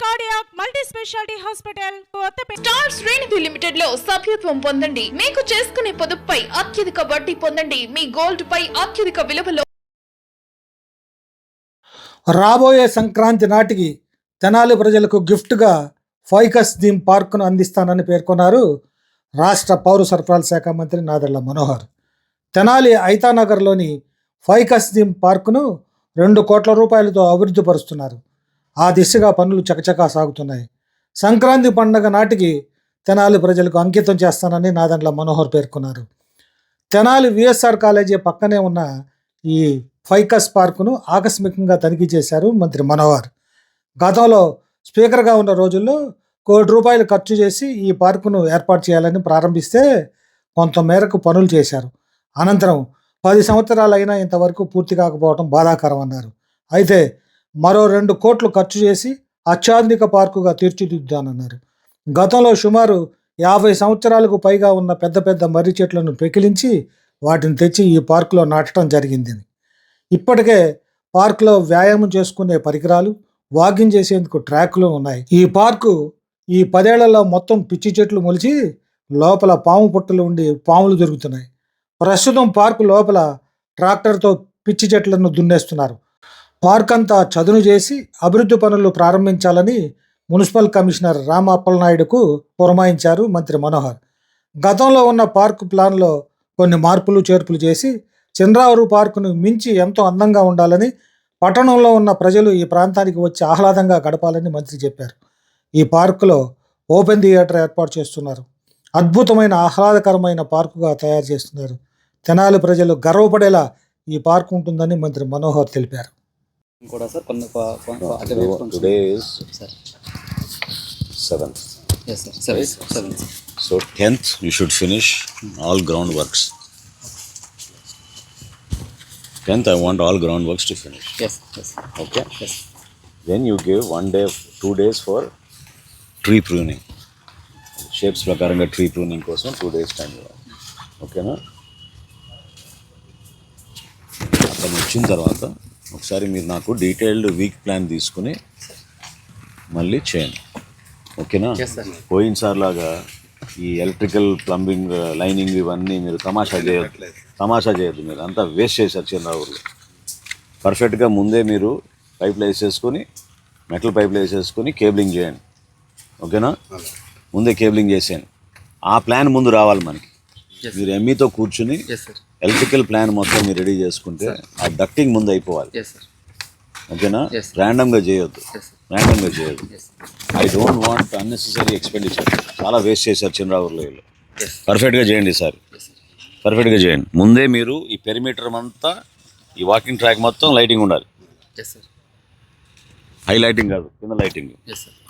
Cardiac multi speciality hospital star శ్రేణిధి లిమిటెడ్లో సభ్యత్వం పొందండి. మీకు చేసుకునే పొదుపుపై అత్యధిక వడ్డీ పొందండి. మీ గోల్డ్ పై అత్యధిక విలువలో రాబోయే సంక్రాంతి నాటికి తెనాలి ప్రజలకు గిఫ్ట్గా ఫైకస్ థీమ్ పార్కును అందిస్తానని పేర్కొన్నారు రాష్ట్ర పౌర సరఫరాల శాఖ మంత్రి నాదెళ్ళ మనోహర్. తెనాలి ఐతానగర్లోని ఫైకస్ థీమ్ పార్కును రెండు కోట్ల రూపాయలతో అభివృద్ధి పరుస్తున్నారు ఆ దిశగా పనులు చకచకా సాగుతున్నాయి. సంక్రాంతి పండగ నాటికి తెనాలి ప్రజలకు అంకితం చేస్తానని నాదండ్ల మనోహర్ పేర్కొన్నారు. తెనాలి విఎస్ఆర్ కాలేజీ పక్కనే ఉన్న ఈ ఫైకస్ పార్కును ఆకస్మికంగా తనిఖీ చేశారు మంత్రి మనోహర్. గతంలో స్పీకర్గా ఉన్న రోజుల్లో కోటి రూపాయలు ఖర్చు చేసి ఈ పార్కును ఏర్పాటు చేయాలని ప్రారంభిస్తే కొంత మేరకు పనులు చేశారు. అనంతరం పది సంవత్సరాలైనా ఇంతవరకు పూర్తి కాకపోవడం బాధాకరం అన్నారు అయితే మరో రెండు కోట్లు ఖర్చు చేసి అత్యాధునిక పార్కుగా తీర్చిదిద్దానన్నారు. గతంలో సుమారు యాభై సంవత్సరాలకు పైగా ఉన్న పెద్ద పెద్ద మర్రి చెట్లను పెకిలించి వాటిని తెచ్చి ఈ పార్కులో నాటడం జరిగింది. ఇప్పటికే పార్కులో వ్యాయామం చేసుకునే పరికరాలు వాకింగ్ చేసేందుకు ట్రాక్లు ఉన్నాయి. ఈ పార్కు ఈ పదేళ్ళలో మొత్తం పిచ్చి చెట్లు మొలిచి లోపల పాము పుట్టలు ఉండి పాములు దొరుకుతున్నాయి. ప్రస్తుతం పార్కు లోపల ట్రాక్టర్తో పిచ్చి చెట్లను దున్నేస్తున్నారు. పార్క్ అంతా చదును చేసి అభివృద్ధి పనులు ప్రారంభించాలని మున్సిపల్ కమిషనర్ రామప్పలనాయుడుకు పురమాయించారు మంత్రి మనోహర్. గతంలో ఉన్న పార్క్ ప్లాన్లో కొన్ని మార్పులు చేర్పులు చేసి చంద్రావరు పార్కును మించి ఎంతో అందంగా ఉండాలని పట్టణంలో ఉన్న ప్రజలు ఈ ప్రాంతానికి వచ్చి ఆహ్లాదంగా గడపాలని మంత్రి చెప్పారు. ఈ పార్కులో ఓపెన్ థియేటర్ ఏర్పాటు చేస్తున్నారు. అద్భుతమైన ఆహ్లాదకరమైన పార్కుగా తయారు చేస్తున్నారు. తెనాలి ప్రజలు గర్వపడేలా ఈ పార్క్ ఉంటుందని మంత్రి మనోహర్ తెలిపారు. So tenth you finish all ground works tenth I want ground works to finish okay then you give one day two days for tree pruning shapes ప్రకారంగా ట్రీ ప్రూనింగ్ కోసం టూ డేస్ టైం ఓకేనా అతను వచ్చిన తర్వాత ఒకసారి మీరు నాకు detailed week plan తీసుకుని మళ్ళీ చేయండి. ఓకేనా? ఎస్ సార్ పోయినసారి లాగా ఈ ఎలక్ట్రికల్ ప్లంబింగ్ లైనింగ్ ఇవన్నీ మీరు తమాషా చేయొద్దు తమాషా చేయొద్దు మీరు. అంతా వేస్ట్ చేశారు చంద్రావూరులో పర్ఫెక్ట్గా ముందే మీరు పైపులు వేసేసుకొని మెటల్ పైపులు వేసేసుకొని కేబులింగ్ చేయండి. ఓకేనా? ముందే కేబులింగ్ చేసేయండి. ఆ ప్లాన్ ముందు రావాలి మనకి. మీరు ఎమ్మీతో కూర్చుని ఎస్ సార్ ఎలక్ట్రికల్ ప్లాన్ మొత్తం మీరు రెడీ చేసుకుంటే ఆ డక్టింగ్ ముందు అయిపోవాలి ఓకేనా. ర్యాండమ్గా చేయొద్దు ర్యాండమ్గా చేయొద్దు I don't want unnecessary expenditure చాలా వేస్ట్ చేశారు చంద్రావూరులో వీళ్ళు పర్ఫెక్ట్గా చేయండి సార్ పర్ఫెక్ట్గా చేయండి ముందే మీరు ఈ పెరిమీటర్ అంతా ఈ వాకింగ్ ట్రాక్ మొత్తం లైటింగ్ ఉండాలి హై లైటింగ్ కాదు కింద లైటింగ్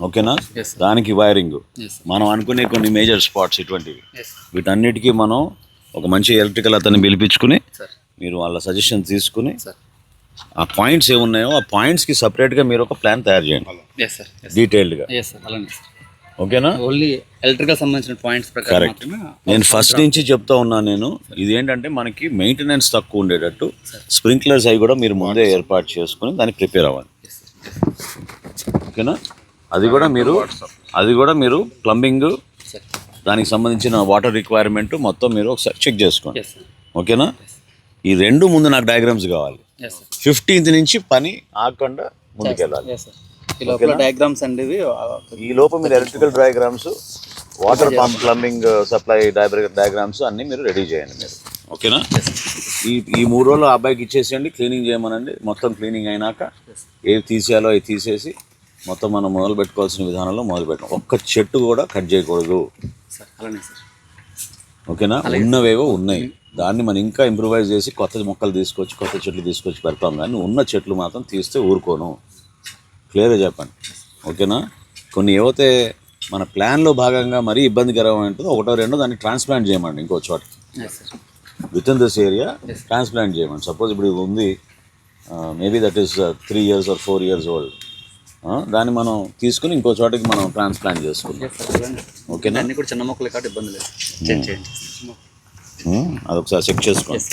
ఓకేనా. దానికి వైరింగ్ మనం అనుకునే కొన్ని మేజర్ స్పాట్స్ ఇటువంటివి వీటన్నిటికీ మనం ఒక మంచి ఎలక్ట్రికల్ అతన్ని పిలిపించుకుని మీరు వాళ్ళ సజెషన్ తీసుకుని ఆ పాయింట్స్ ఏమున్నాయో ఆ పాయింట్స్కి సపరేట్గా మీరు ఒక ప్లాన్ తయారు చేయండి. డీటెయిల్డ్గా ఎస్ సార్ అలానే సార్ ఓకేనా ఓన్లీ ఎలక్ట్రికల్ సంబంధించిన పాయింట్స్ ప్రకారం కరెక్ట్ మాత్రమే నేను ఫస్ట్ నుంచి చెప్తా ఉన్నాను నేను ఇది ఏంటంటే మనకి మెయింటెనెన్స్ తక్కువ ఉండేటట్టు స్ప్రింక్లర్స్ అవి కూడా మీరు ముందే ఏర్పాటు చేసుకుని దానికి ప్రిపేర్ అవ్వాలి. ఓకేనా అది కూడా మీరు అది కూడా మీరు ప్లంబింగ్ దానికి సంబంధించిన వాటర్ రిక్వైర్మెంట్ మొత్తం మీరు ఒకసారి చెక్ చేసుకోండి. ఓకేనా? ఈ రెండు ముందు నాకు డయాగ్రామ్స్ కావాలి. ఫిఫ్టీన్త్ నుంచి పని ఆగకుండా ముందుకెళ్ళాలి. లోపల డయాగ్రామ్స్ అండి ఈ లోపు మీరు electrical diagrams water pump plumbing supply diagrams అన్నీ మీరు రెడీ చేయండి మీరు. ఓకేనా? ఈ ఈ మూడు రోజులు ఆ అబ్బాయికి ఇచ్చేసేయండి క్లీనింగ్ చేయమనండి. మొత్తం క్లీనింగ్ అయినాక ఏవి తీసేయాలో అవి తీసేసి మొత్తం మనం మొదలు పెట్టుకోవాల్సిన విధానంలో మొదలు పెట్టాం ఒక్క చెట్టు కూడా కట్ చేయకూడదు. సార్ అలానే సార్. ఓకేనా? ఉన్నవేవో ఉన్నాయి. దాన్ని మనం ఇంకా ఇంప్రూవైజ్ చేసి కొత్త మొక్కలు తీసుకొచ్చి కొత్త చెట్లు తీసుకొచ్చి పెడతాం కానీ ఉన్న చెట్లు మాత్రం తీస్తే ఊరుకోను. క్లియర్గా చెప్పండి. ఓకేనా? కొన్ని ఏవైతే మన ప్లాన్లో భాగంగా మరీ ఇబ్బందికరమైన ఉంటుందో ఒకటో రెండో దాన్ని ట్రాన్స్ప్లాంట్ చేయమండి ఇంకో చోట. Yes sir within this area transplant చేయమండి. సపోజ్ ఇప్పుడు ఇది ఉంది maybe that is three years or four years old దాన్ని మనం తీసుకుని ఇంకో చోటకి మనం ట్రాన్స్ప్లాంట్ చేసుకుందాం. ఓకేనా? అన్ని కూడా చిన్న మొక్కలు కాబట్టి ఇబ్బంది లేదు. చేంజ్ చేయండి. Hmm, అదొకసారి చెక్ చేసుకోండి.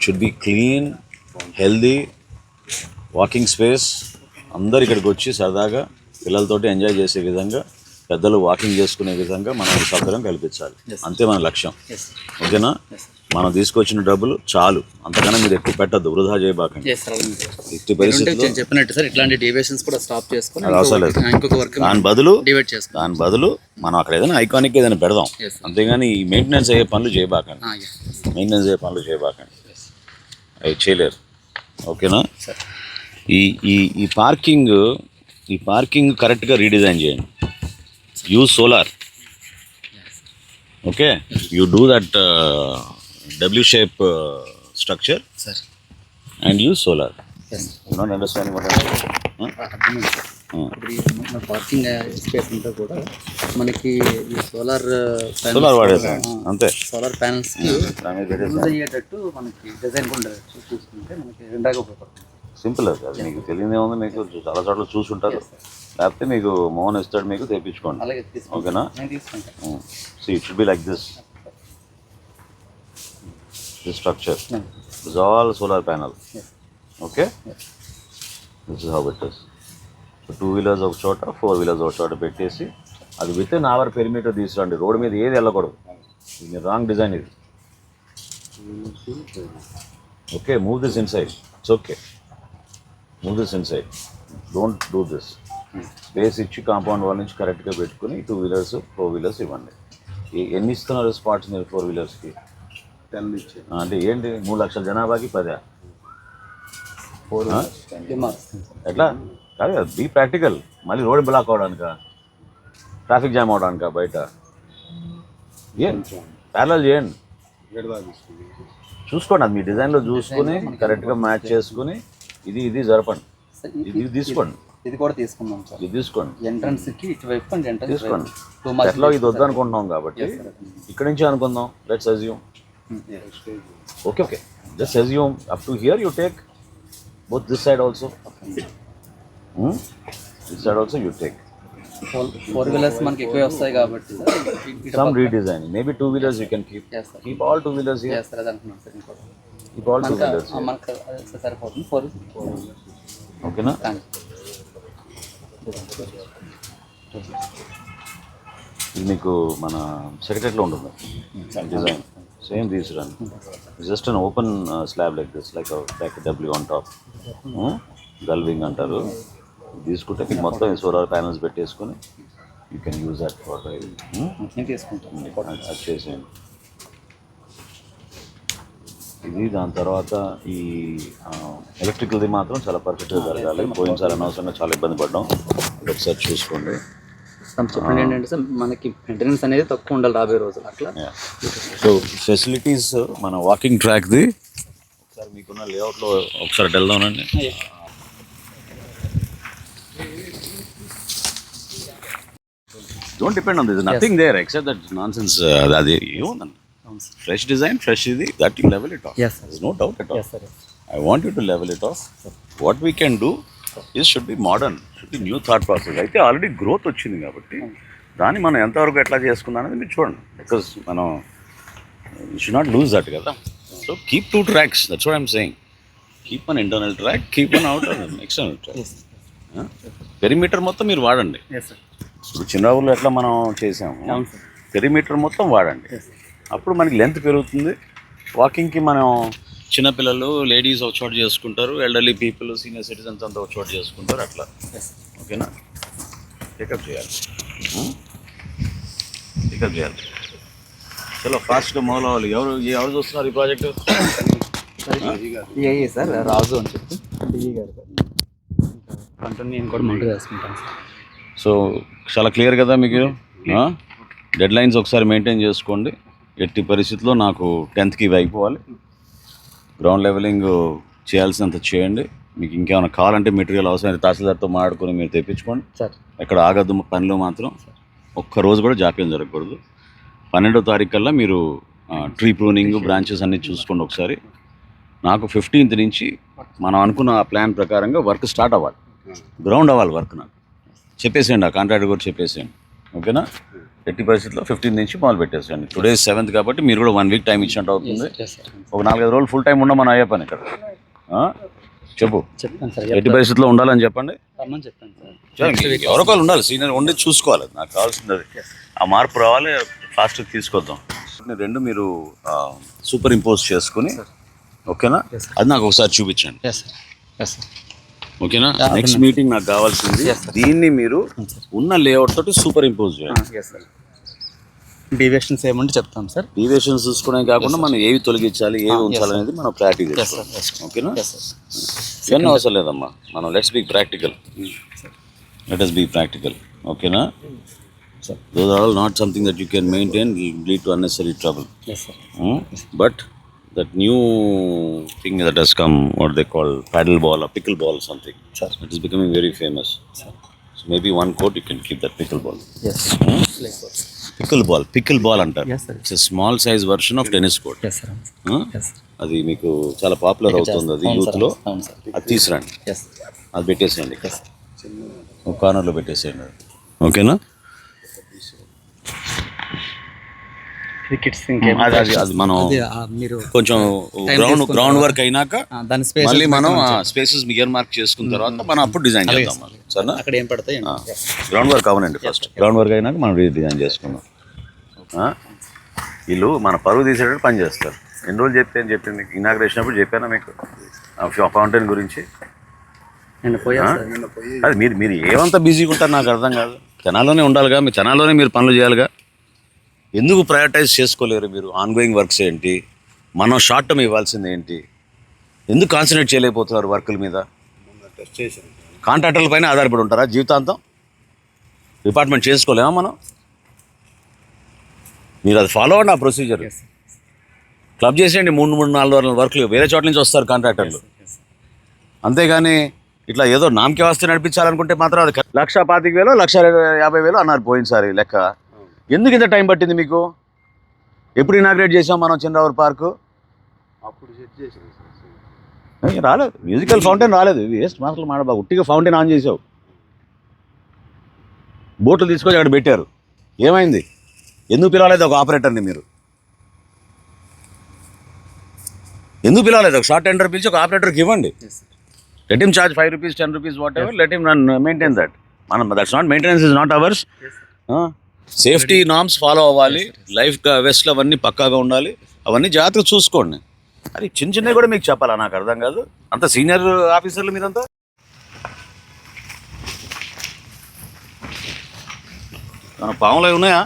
Should be clean, healthy, walking space, అందరు ఇక్కడికి వచ్చి సరదాగా పిల్లలతోటి ఎంజాయ్ చేసే విధంగా పెద్దలు వాకింగ్ చేసుకునే విధంగా మనం సౌకర్యం కల్పించాలి. అంతే మన లక్ష్యం. ఓకేనా? మనం తీసుకొచ్చిన డబ్బులు చాలు. అంతకన్నా మీరు ఎక్కువ పెట్టద్దు. వృధా చేయబాకండి. చెప్పినట్టు సార్ ఇట్లాంటి కూడా స్టాప్ చేసుకొని అవసరం లేదు. దాని బదులు డివైడ్ చేసుకో దాని బదులు మనం అక్కడ ఏదైనా ఐకానిక్ ఏదైనా పెడదాం. అంతేగాని ఈ మెయింటెనెన్స్ అయ్యే పనులు చేయబాకండి. మెయింటెనెన్స్ అయ్యే పనులు చేయబాకండి. అవి చేయలేరు. ఓకేనా? ఈ ఈ ఈ పార్కింగ్ ఈ పార్కింగ్ కరెక్ట్గా రీడిజైన్ చేయండి. Use solar okay you do that W shape structure sir and use solar yes not understanding అర్థమైంది. సార్ ఇప్పుడు ఈ మన పార్కింగ్ స్పేస్ అంతా కూడా మనకి ఈ సోలార్ సోలార్ వాడేసాం అంతే. సోలార్ ప్యానల్స్ దాని మీద పెట్టేసాం. యూజ్ అయ్యేటట్టు మనకి డిజైన్ కూడా చూసుకుంటే మనకి రెండాగా ఉపయోగపడుతుంది. సింపుల్ అది. మీకు తెలియదే ఉంది చాలా చోట్ల చూసుంటారు. లేకపోతే మీకు మోహన్ ఇస్తాడు మీకు తెప్పించుకోండి. ఓకేనా? So it should be like this this structure is all solar panel okay this is how it is two wheelers ఒక చోట ఫోర్ వీలర్స్ ఒక చోట పెట్టేసి అది విత్ ఇన్ అవర్ పెరిమీటర్ తీసుకురండి. రోడ్డు మీద ఏది వెళ్ళకూడదు. ఇది రాంగ్ డిజైన్ ఇది. Okay move this inside it's okay move this inside don't do this space ఇచ్చి కాంపౌండ్ వాళ్ళ నుంచి కరెక్ట్గా పెట్టుకుని టూ వీలర్స్ ఫోర్ వీలర్స్ ఇవ్వండి. ఎన్ని ఇస్తున్నారు స్పాట్స్ మీరు ఫోర్ వీలర్స్కి? టెన్ అంటే ఏంటి? మూడు లక్షల జనాభాకి పదా? ఫోర్ ఎట్లా? కాదు కదా బీ ప్రాక్టికల్. మళ్ళీ రోడ్ బ్లాక్ అవడానికా? ట్రాఫిక్ జామ్ అవడానికా బయట? ఏం ప్యారల్ చేయండి. చూసుకోండి అది మీ డిజైన్లో చూసుకుని కరెక్ట్గా మ్యాచ్ చేసుకుని ఇది ఇది జరపండి. ఇది తీసుకోండి. ఇది కూడా తీసుకుందాం సార్. ఇది తీసుకోండి. ఎంట్రన్స్కి ఇటువైపు అండ్ ఎంట్రన్స్ తీసుకోండి. టూ ఎట్లా ఇది వద్దనుకుంటున్నాం కాబట్టి ఇక్కడ నుంచి అనుకుందాం. Let's assume okay okay just assume up to here you take both this side also this side also you take four wheelers మనకి ఎక్కువ వస్తాయి కాబట్టి sir. Maybe two wheelers you can keep. Yes, sir. Keep all two wheelers here. చేస్తారు అది అంటున్నాను sir ఇంకోటి. Two మనకు సరిపోతుంది. Four na? థ్యాంక్ ఇది మీకు మన సెక్రటరీలో ఉంటుంది. డిజైన్ సేమ్ తీసుకురండి just an open slab like this like like W on top gullwing అంటారు. తీసుకుంటే మీకు మొత్తం సోలార్ ప్యానల్స్ పెట్టేసుకొని you can use that for అది చేసేయండి. ఇది దాని తర్వాత ఈ ఎలక్ట్రికల్ది మాత్రం చాలా పర్ఫెక్ట్గా జరగాలి. పోయినసారి అనవసరంగా చాలా ఇబ్బంది పడ్డాం. ఒకసారి చూసుకోండి. ఏంటంటే సార్ మనకి మెయింటెనెన్స్ అనేది తక్కువ ఉండాలి రాబోయే రోజులు అట్లా? సో ఫెసిలిటీస్ మన వాకింగ్ ట్రాక్ది ఒకసారి మీకున్న లేఅవుట్లో ఒకసారి అటు వెళ్దామండి don't depend on this nothing there except that nonsense అది ఏముందండి? ఫ్రెష్ డిజైన్ ఫ్రెష్ ఇది that you level it off. No doubt at all yes sir I want you to level it off. What we is should be modern, should be new thought process. అయితే already growth వచ్చింది కాబట్టి దాన్ని మనం ఎంతవరకు ఎట్లా చేసుకుందాం అనేది మీరు చూడండి. బికాస్ మనం you should not lose that కదా. So keep two tracks that's what I'm saying keep an internal track keep an out external track perimeter మొత్తం మీరు వాడండి. ఇప్పుడు చిన్నవులు ఎట్లా మనం చేసాము? పెరిమీటర్ మొత్తం వాడండి. అప్పుడు మనకి లెంత్ పెరుగుతుంది. వాకింగ్కి మనం చిన్నపిల్లలు లేడీస్ ఒక చోట చేసుకుంటారు ఎల్డర్లీ పీపుల్ సీనియర్ సిటిజన్స్ అంతా ఒక చోట చేసుకుంటారు అట్లా. ఓకేనా? పికప్ చేయాలి. పికప్ చేయాలి. చలో ఫాస్ట్గా మూవ్ అవ్వాలి. ఎవరు ఎవరు చూస్తున్నారు ఈ ప్రాజెక్టు ఏ సార్? రాజు అని చెప్పి. డిఈ గారు కంటిన్యూ నేను కూడా మంటూ వేసుకుంటాను సార్. సో చాలా క్లియర్ కదా మీకు? డెడ్ లైన్స్ ఒకసారి మెయింటైన్ చేసుకోండి. ఎట్టి పరిస్థితుల్లో నాకు టెన్త్కి ఇవి అయిపోవాలి గ్రౌండ్ లెవెలింగ్ చేయాల్సినంత చేయండి. మీకు ఇంకేమైనా కావాలంటే మెటీరియల్ అవసరం తహసీల్దార్తో మాట్లాడుకొని మీరు తెప్పించుకోండి. సార్ ఎక్కడ ఆగద్దు పనిలో మాత్రం ఒక్క రోజు కూడా జాప్యం జరగకూడదు. పన్నెండో తారీఖు కల్లా మీరు ట్రీ ప్రూనింగ్ బ్రాంచెస్ అన్నీ చూసుకోండి ఒకసారి. నాకు ఫిఫ్టీన్త్ నుంచి మనం అనుకున్న ఆ ప్లాన్ ప్రకారంగా వర్క్ స్టార్ట్ అవ్వాలి. గ్రౌండ్ అవ్వాలి వర్క్ నాకు. చెప్పేసేయండి ఆ కాంట్రాక్ట్ కూడా చెప్పేసేయండి. ఓకేనా ఎట్టి పరిస్థితుల్లో ఫిఫ్టీన్ నుంచి మొదలు పెట్టేసేయండి టుడే సెవెంత్ కాబట్టి మీరు కూడా వన్ వీక్ టైం ఇచ్చినట్టు అవుతుంది. ఒక నాలుగైదు రోజులు ఫుల్ టైం ఉండమని అయ్యే పని ఇక్కడ. చెప్పు. చెప్తాను సార్ ఎట్టి పరిస్థితుల్లో ఉండాలని చెప్పండి. ఎవరో ఉండాలి. సీనియర్ ఉండి చూసుకోవాలి. నాకు కావాల్సింది అది. ఆ మార్పు రావాలి ఫాస్ట్ తీసుకొద్దాం. రెండు మీరు సూపర్ ఇంపోజ్ చేసుకుని ఓకేనా? అది నాకు ఒకసారి చూపించండి. ఎస్ సార్ ఎస్ సార్ ఓకేనా? నెక్స్ట్ మీటింగ్ నాకు కావాల్సింది. దీన్ని మీరు ఉన్న లేఅవుట్ తోటి సూపర్ ఇంపోజ్ చేయండి ఎస్ సార్ డీవియేషన్స్ ఏమంటే చెప్తాం సార్ డీవియేషన్స్ చూసుకోవడం కాకుండా మనం ఏవి తొలగించాలి ఏవి Ah, ఉంచాలి. అనేది మనం ప్రాక్టీస్ ఎస్ ఓకేనా? ఇవన్నీ అవసరం లేదమ్మా. మనం let's be practical let us be practical ఓకేనా? Those are all not something that you can maintain lead to unnecessary trouble yes sir but that new thing that has come what they call paddle ball pickle ball something Sir. It is becoming very famous so maybe one court you can keep that pickle ball yes pickle ball pickle ball అంటారు Yes, sir. It's small size version of tennis court అది మీకు చాలా popular అవుతుంది. అది అవును youth సార్లో అవును sir అది తీసురండి ఎస్ అది పెట్టేసేయండి. కార్నర్లో పెట్టేసేయండి. ఓకేనా? క్రికెట్స్ అది అది అది మనం మీరు కొంచెం గ్రౌండ్ గ్రౌండ్ వర్క్ అయినాక దాని స్పేస్ మళ్ళీ మనం స్పేసెస్ ఇయర్ మార్క్ చేసుకున్న తర్వాత మనం అప్పుడు డిజైన్ చేద్దాం మళ్ళీ. సరేనా? అక్కడ ఏం పడతాయి గ్రౌండ్ వర్క్ అవనండి ఫస్ట్ గ్రౌండ్ వర్క్ అయినాక మనం డిజైన్ చేసుకుందాం. ఆ? వీళ్ళు మన పరువు తీసేటట్టు పని చేస్తారు. ఎన్ని రోజులు చెప్తే అని చెప్పింది ఇనాగ్రేషన్ అప్పుడు చెప్పానా మీకు? ఫౌంటైన్ గురించి? అది మీరు మీరు ఏమంత బిజీగా ఉంటారు నాకు అర్థం కాదు. తెనాల్లోనే ఉండాలిగా మీ తెనాల్లోనే మీరు పనులు చేయాలిగా. ఎందుకు ప్రయారిటైజ్ చేసుకోలేరు మీరు? ఆన్ గోయింగ్ వర్క్స్ ఏంటి? మనం షార్ట్ టర్మ్ ఇవ్వాల్సింది ఏంటి? ఎందుకు కాన్సన్ట్రేట్ చేయలేకపోతున్నారు వర్కుల మీద? కాంట్రాక్టర్ల పైన ఆధారపడి ఉంటారా జీవితాంతం? డిపార్ట్మెంట్ చేసుకోలేమా మనం? మీరు అది ఫాలో అవ్వండి ఆ ప్రొసీజర్ క్లబ్ చేసేయండి మూడు మూడు నాలుగు వారాల వర్క్లు వేరే చోట్ల నుంచి వస్తారు కాంట్రాక్టర్లు అంతేగాని ఇట్లా ఏదో నామకే వస్తే నడిపించాలనుకుంటే మాత్రం అది లక్ష పాతిక వేలు లక్ష యాభై వేలు అన్నారు పోయినసారి లెక్క. ఎందుకు ఇంత టైం పట్టింది మీకు? ఎప్పుడు ఇనాగ్రేట్ చేసాం మనం చంద్రవర్ పార్కు? రాలేదు. మ్యూజికల్ ఫౌంటైన్ రాలేదు. వేస్ట్ మాటలు మాడబా ఉట్టిగా ఫౌంటైన్ ఆన్ చేసావు బోట్లు తీసుకొని అక్కడ పెట్టారు. ఏమైంది? ఎందుకు పిలవలేదు ఒక ఆపరేటర్ని మీరు? ఎందుకు పిలవలేదు? ఒక షార్ట్ టెండర్ పిలిచి ఒక ఆపరేటర్కి ఇవ్వండి. Let him charge five rupees ten rupees whatever let him maintain that మనం that's not maintenance is not ours safety norms follow అవ్వాలి. లైఫ్ వెస్ట్లు అవన్నీ పక్కాగా ఉండాలి. అవన్నీ జాగ్రత్తగా చూసుకోండి. అది చిన్న చిన్నవి కూడా మీకు చెప్పాలా? నాకు అర్థం కాదు. అంత సీనియర్ ఆఫీసర్లు మీరంతా మన పాములు అవి ఉన్నాయా.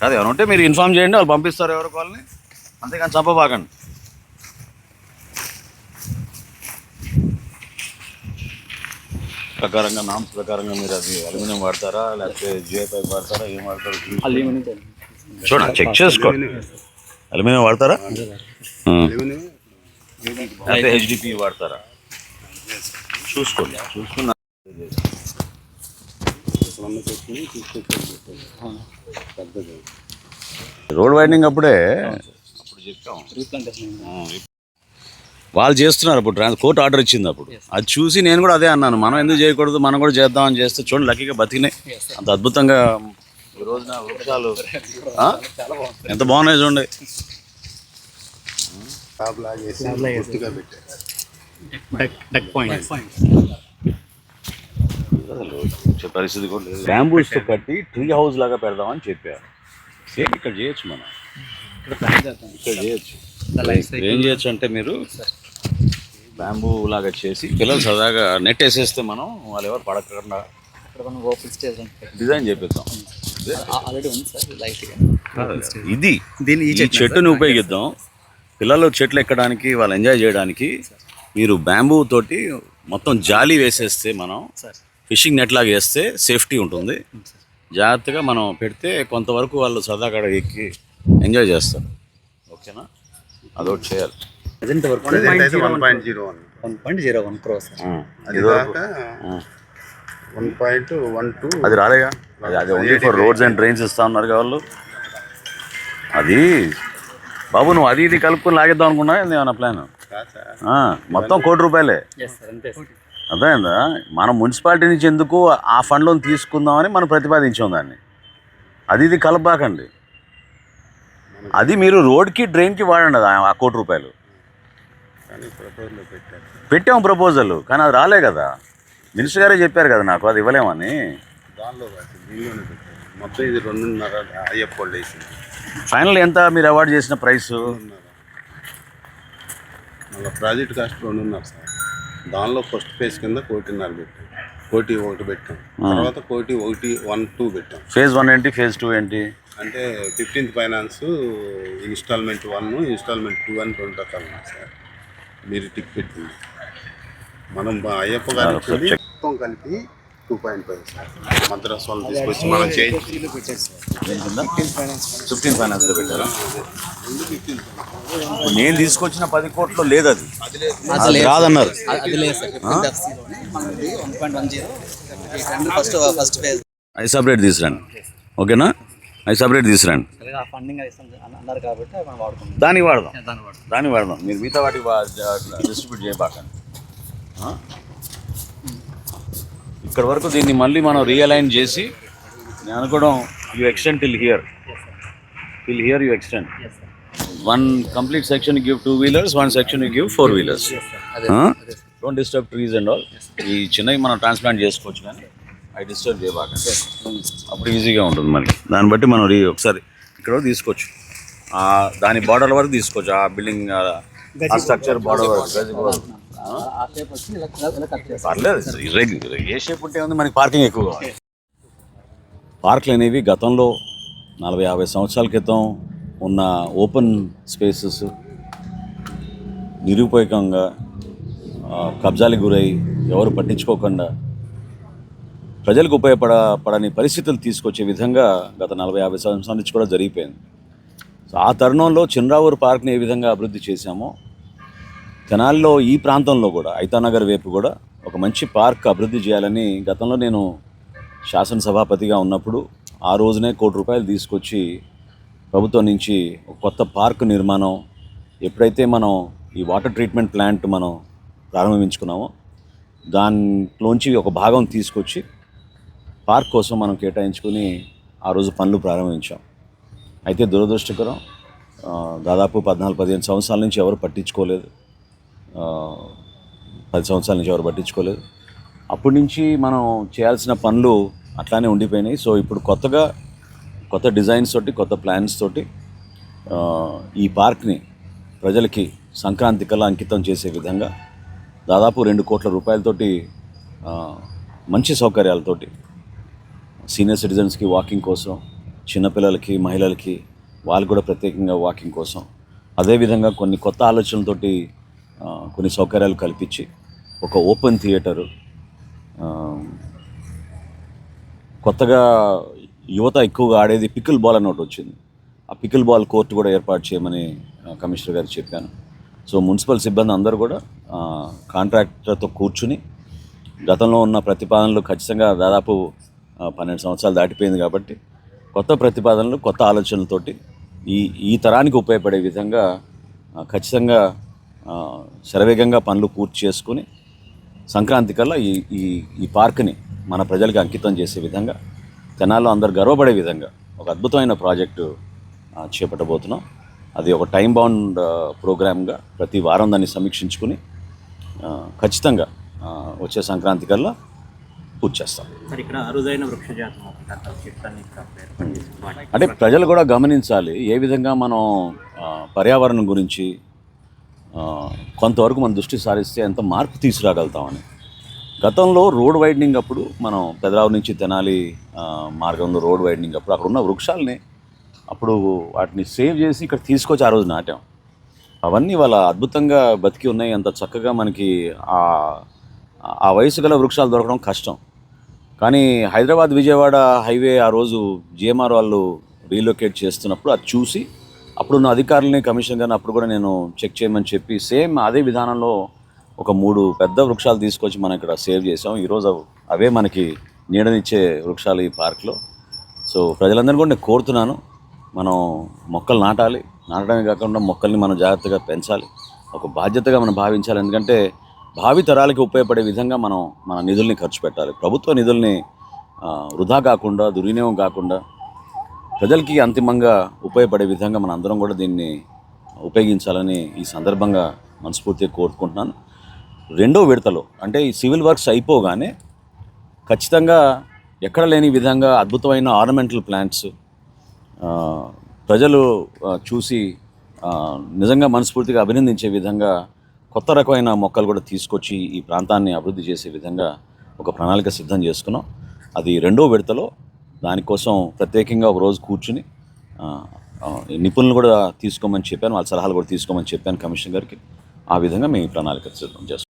కాదు ఏమైనా ఉంటే మీరు ఇన్ఫామ్ చేయండి వాళ్ళు పంపిస్తారు ఎవరికి వాళ్ళని అంతేగాని చంపబాకండి. ప్రకారంగా నామ్స్ ప్రకారంగా మీరు అది అల్యూమినియం వాడతారా? లేకపోతే జిఐ పైప్ వాడతారా? ఏం వాడతారు? చూడండి చెక్ చేసుకోండి. అల్యూమినియం వాడతారా. లేకపోతే హెచ్డిపి వాడతారా? చూసుకోండి. చూసుకున్న రోడ్ వైండింగ్ అప్పుడే అప్పుడు చెప్పాం వాళ్ళు చేస్తున్నారు అప్పుడు ట్రాన్స్ కోర్టు ఆర్డర్ ఇచ్చింది అప్పుడు. అది చూసి నేను కూడా అదే అన్నాను. మనం ఎందుకు చేయకూడదు? మనం కూడా చేద్దాం అని చేస్తే చూడండి లక్కీగా బతికినాయి. అంత అద్భుతంగా ఈ రోజున వృక్షాలు. ఆ? ఎంత బాగున్నాయి చూడండి. పరిస్థితి కూడా లేదు. బ్యాంబూస్తో కట్టి ట్రీ హౌస్ లాగా పెడదామని చెప్పారు. సేమ్ ఇక్కడ చేయొచ్చు మనం. ఇక్కడ చేయొచ్చు ఇక్కడ ఏం చేయొచ్చు అంటే మీరు బ్యాంబూ లాగా చేసి పిల్లలు సరదాగా నెట్ వేసేస్తే మనం వాళ్ళు ఎవరు పడకుండా డిజైన్ చేపిద్దాం ఆల్రెడీ ఉంది సార్ లైట్ ఇది దీన్ని ఈ చెట్టుని ఉపయోగిద్దాం. పిల్లలు చెట్లు ఎక్కడానికి వాళ్ళు ఎంజాయ్ చేయడానికి మీరు బ్యాంబూ తోటి మొత్తం జాలి వేసేస్తే మనం ఫిషింగ్ నెట్ లాగా వేస్తే సేఫ్టీ ఉంటుంది. జాగ్రత్తగా మనం పెడితే కొంతవరకు వాళ్ళు సరదాగా ఎక్కి ఎంజాయ్ చేస్తారు. ఓకేనా? అదొకటి చేయాలి present work one point zero one one point zero one crore sir అది. వన్ పాయింట్ వన్ టూ అది రాలేగా? అది అది only for roads and trains ఇస్తా ఉన్నారు వాళ్ళు. అది బాబు నువ్వు అది ఇది కలుపుకొని లాగేద్దాం అనుకున్నా ఏంది ఏమన్నా ప్లాన్ మొత్తం కోటి రూపాయలే. అర్థమైందా? మనం మున్సిపాలిటీ నుంచి ఎందుకు ఆ ఫండ్లో తీసుకుందామని మనం ప్రతిపాదించాం దాన్ని. అది ఇది కలపబాకండి. మన అది మీరు రోడ్కి డ్రైన్కి వాడండి ఆ కోటి రూపాయలు. కానీ ప్రపోజల్లో పెట్టారు. పెట్టాం ప్రపోజల్ కానీ అది రాలే కదా. మినిస్టర్ గారే చెప్పారు కదా నాకు అది ఇవ్వలేమని ఫైనల్ ఎంత మీరు అవార్డు చేసిన ప్రైస్? ప్రాజెక్ట్ కాస్ట్ రెండున్నర సార్. దానిలో ఫస్ట్ ఫేజ్ కింద కోటిన్నర పెట్టాం. కోటి ఒకటి పెట్టాం. తర్వాత కోటి ఒకటి వన్ టూ పెట్టాం. ఫేజ్ వన్ ఏంటి ఫేజ్ టూ ఏంటి? అంటే fifteenth finance instalment one instalment two అని రెండు రకాలు ఉన్నాయి సార్. మీరు టిక్ పెట్టింది మనం అయ్యప్ప గారి. మొత్తం కలిపి two point five sir. Madras వాళ్ళు తీసుకొచ్చి మనం చేంజ్ ఫిఫ్టీన్ ఫైనాన్స్లో పెట్టారా? నేను తీసుకొచ్చిన పది కోట్లు లేదు అది. అది రాదన్నారు. అది సపరేట్ తీసురండి ఓకేనా అవి సపరేట్ తీసురండి ఫండింగ్ ఇస్తాం అన్నారు కాబట్టి మనం వాడుకుంటాం. దానికి వాడదాం. దాన్ని వాడదాం. మీరు మిగతా వాటికి డిస్ట్రిబ్యూట్ చేయబాకండి? ఇక్కడ వరకు దీన్ని మళ్ళీ మనం రియలైన్ చేసి నేను అనుకోవడం you extend till here till here you extend one complete section give two wheelers one section give four wheelers don't disturb trees and all ఈ చిన్నవి మనం ట్రాన్స్ప్లాంట్ చేసుకోవచ్చు కానీ. అవి డిస్టర్బ్ చేయబాకండి అప్పుడు ఈజీగా ఉంటుంది మనకి దాన్ని బట్టి మనం రీ ఒకసారి ఇక్కడ తీసుకోవచ్చు. ఆ దాని బార్డర్ వరకు తీసుకోవచ్చు. ఆ బిల్డింగ్ ఆ స్ట్రక్చర్ బార్డర్ వరకు. పర్లేదు ఏ షేప్ ఉంటే ఉంది మనకి పార్కింగ్ ఎక్కువ పార్కులు అనేవి గతంలో నలభై యాభై సంవత్సరాల క్రితం ఉన్న ఓపెన్ స్పేసెస్ నిరుపయోగంగా ఆ, కబ్జాలకు గురై ఎవరు పట్టించుకోకుండా ప్రజలకు ఉపయోగపడ పడని పరిస్థితులు తీసుకొచ్చే విధంగా గత నలభై యాభై సంవత్సరాల నుంచి కూడా జరిగిపోయింది. సో ఆ తరుణంలో చిన్రావూరు పార్క్ని ఏ విధంగా అభివృద్ధి చేశామో తెనాలిలో ఈ ప్రాంతంలో కూడా ఐతానగర్ వైపు కూడా ఒక మంచి పార్క్ అభివృద్ధి చేయాలని గతంలో నేను శాసనసభాపతిగా ఉన్నప్పుడు ఆ రోజునే కోటి రూపాయలు తీసుకొచ్చి ప్రభుత్వం నుంచి ఒక కొత్త పార్క్ నిర్మాణం ఎప్పుడైతే మనం ఈ వాటర్ ట్రీట్మెంట్ ప్లాంట్ మనం ప్రారంభించుకున్నామో దాంట్లోంచి ఒక భాగం తీసుకొచ్చి పార్క్ కోసం మనం కేటాయించుకుని ఆ రోజు పనులు ప్రారంభించాం. అయితే దురదృష్టకరం దాదాపు పద్నాలుగు పదిహేను సంవత్సరాల నుంచి ఎవరు పట్టించుకోలేదు. పది సంవత్సరాల నుంచి ఎవరు పట్టించుకోలేదు. అప్పటి నుంచి మనం చేయాల్సిన పనులు అట్లానే ఉండిపోయినాయి. సో ఇప్పుడు కొత్తగా కొత్త డిజైన్స్ తోటి కొత్త ప్లాన్స్ తోటి ఈ పార్క్ని ప్రజలకి సంక్రాంతి కల్లా అంకితం చేసే విధంగా దాదాపు రెండు కోట్ల రూపాయలతోటి మంచి సౌకర్యాలతోటి సీనియర్ సిటిజన్స్కి వాకింగ్ కోసం చిన్నపిల్లలకి మహిళలకి వాళ్ళు కూడా ప్రత్యేకంగా వాకింగ్ కోసం. అదేవిధంగా కొన్ని కొత్త ఆలోచనలతోటి కొన్ని సౌకర్యాలు కల్పించి ఒక ఓపెన్ థియేటరు కొత్తగా యువత ఎక్కువగా ఆడేది పికిల్ బాల్ అని ఒకటి వచ్చింది. ఆ పికిల్ బాల్ కోర్టు కూడా ఏర్పాటు చేయమని కమిషనర్ గారు చెప్పాను. సో మున్సిపల్ సిబ్బంది అందరూ కూడా కాంట్రాక్టర్తో కూర్చుని గతంలో ఉన్న ప్రతిపాదనలు ఖచ్చితంగా దాదాపు పన్నెండు సంవత్సరాలు దాటిపోయింది కాబట్టి కొత్త ప్రతిపాదనలు కొత్త ఆలోచనలతోటి ఈ ఈ తరానికి ఉపయోగపడే విధంగా ఖచ్చితంగా శరవేగంగా పనులు పూర్తి చేసుకుని సంక్రాంతి కల్లా ఈ ఈ ఈ పార్క్ని మన ప్రజలకు అంకితం చేసే విధంగా జనాల్లో అందరు గర్వపడే విధంగా ఒక అద్భుతమైన ప్రాజెక్టు చేపట్టబోతున్నాం. అది ఒక టైం బౌండ్ ప్రోగ్రామ్గా ప్రతి వారం దాన్ని సమీక్షించుకుని ఖచ్చితంగా వచ్చే సంక్రాంతి కల్లా పూర్తి చేస్తాం. వాటి- అంటే ప్రజలు కూడా గమనించాలి ఏ విధంగా మనం పర్యావరణం గురించి కొంతవరకు మన దృష్టి సారిస్తే ఎంత మార్పు తీసుకురాగలుగుతామని. గతంలో రోడ్ వైడనింగ్ అప్పుడు మనం పెదరావు నుంచి తెనాలి మార్గంలో రోడ్ వైడనింగ్ అప్పుడు అక్కడ ఉన్న వృక్షాలని అప్పుడు వాటిని సేవ్ చేసి ఇక్కడ తీసుకొచ్చి ఆ రోజు నాటాం. అవన్నీ వాళ్ళ అద్భుతంగా బతికి ఉన్నాయి అంత చక్కగా మనకి ఆ ఆ వయసు గల వృక్షాలు దొరకడం కష్టం. కానీ హైదరాబాద్ విజయవాడ హైవే ఆ రోజు జిఎంఆర్ వాళ్ళు రీలొకేట్ చేస్తున్నప్పుడు అది చూసి అప్పుడున్న అధికారులని కమిషన్ గారిని అప్పుడు కూడా నేను చెక్ చేయమని చెప్పి సేమ్ అదే విధానంలో ఒక మూడు పెద్ద వృక్షాలు తీసుకొచ్చి మనం ఇక్కడ సేవ్ చేసాం ఈరోజు అవే మనకి నీడనిచ్చే వృక్షాలు ఈ పార్క్లో. సో ప్రజలందరినీ కూడా నేను కోరుతున్నాను మనం మొక్కలు నాటాలి. నాటడమే కాకుండా మొక్కల్ని మనం జాగ్రత్తగా పెంచాలి. ఒక బాధ్యతగా మనం భావించాలి. ఎందుకంటే భావితరాలకి ఉపయోగపడే విధంగా మనం మన నిధుల్ని ఖర్చు పెట్టాలి. ప్రభుత్వ నిధుల్ని వృధా కాకుండా దుర్వినియోగం కాకుండా ప్రజలకి అంతిమంగా ఉపయోగపడే విధంగా మన అందరం కూడా దీన్ని ఉపయోగించాలని ఈ సందర్భంగా మనస్ఫూర్తిగా కోరుకుంటున్నాను. రెండో విడతలో అంటే ఈ సివిల్ వర్క్స్ అయిపోగానే ఖచ్చితంగా ఎక్కడ లేని విధంగా అద్భుతమైన ఆర్నమెంటల్ ప్లాంట్స్ ప్రజలు చూసి నిజంగా మనస్ఫూర్తిగా అభినందించే విధంగా కొత్త రకమైన మొక్కలు కూడా తీసుకొచ్చి ఈ ప్రాంతాన్ని అభివృద్ధి చేసే విధంగా ఒక ప్రణాళిక సిద్ధం చేసుకున్నాం. అది రెండో విడతలో దానికోసం ప్రత్యేకంగా ఒక రోజు కూర్చుని నిపుణులు కూడా తీసుకోమని చెప్పాను వాళ్ళ సలహాలు కూడా తీసుకోమని చెప్పాను కమిషన్ గారికి. ఆ విధంగా మేము ఈ ప్రణాళిక సిద్ధం చేస్తాం